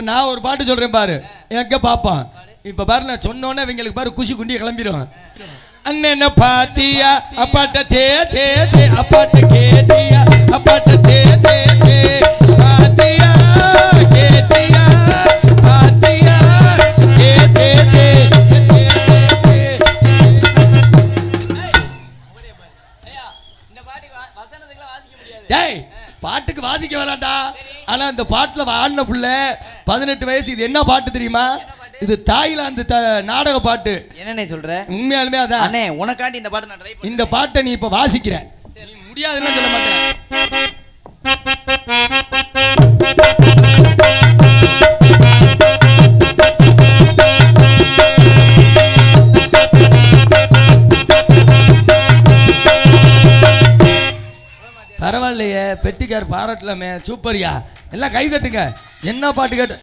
இப்போ நான் ஒரு பாட்டு சொல்கிறேன் பாரு. எங்க பார்ப்பான் இப்போ பாரு நான் சொன்னோன்னே இவங்களுக்கு பாரு குஷி குண்டி கிளம்பிடுவேன் அண்ணன பாத்தியா? அப்பாட்ட தே தே தே. அப்பாட்ட கேட்டியா? அப்பாட்ட தே தே தே. பாத்தியா? கேட்டியா? பாத்தியா? தே தே தே. இந்த பாட்டுக்கு வாசிக்க டேய் பாட்டுக்கு வாசிக்க வேணாம்டா. ஆனா இந்த பாட்டுல ஆடின புள்ள பதினெட்டு வயசு இது என்ன பாட்டு தெரியுமா? இது தாய்லாந்து நாடக பாட்டு. என்னண்ணே சொல்ற? உண்மையாலுமே அதான். அண்ணே உனக்காண்டி இந்த பாட்டு நான் ட்ரை இந்த பாட்டை நீ இப்ப வாசிக்கிற. நீ முடியாதுன்னு சொல்ல மாட்டேன். பரவாயில்லையே பெட்டிக்கார் பாராட்டலாமே சூப்பர்யா. எல்லாம் கை தட்டுங்க. என்ன பாட்டு கேட்டு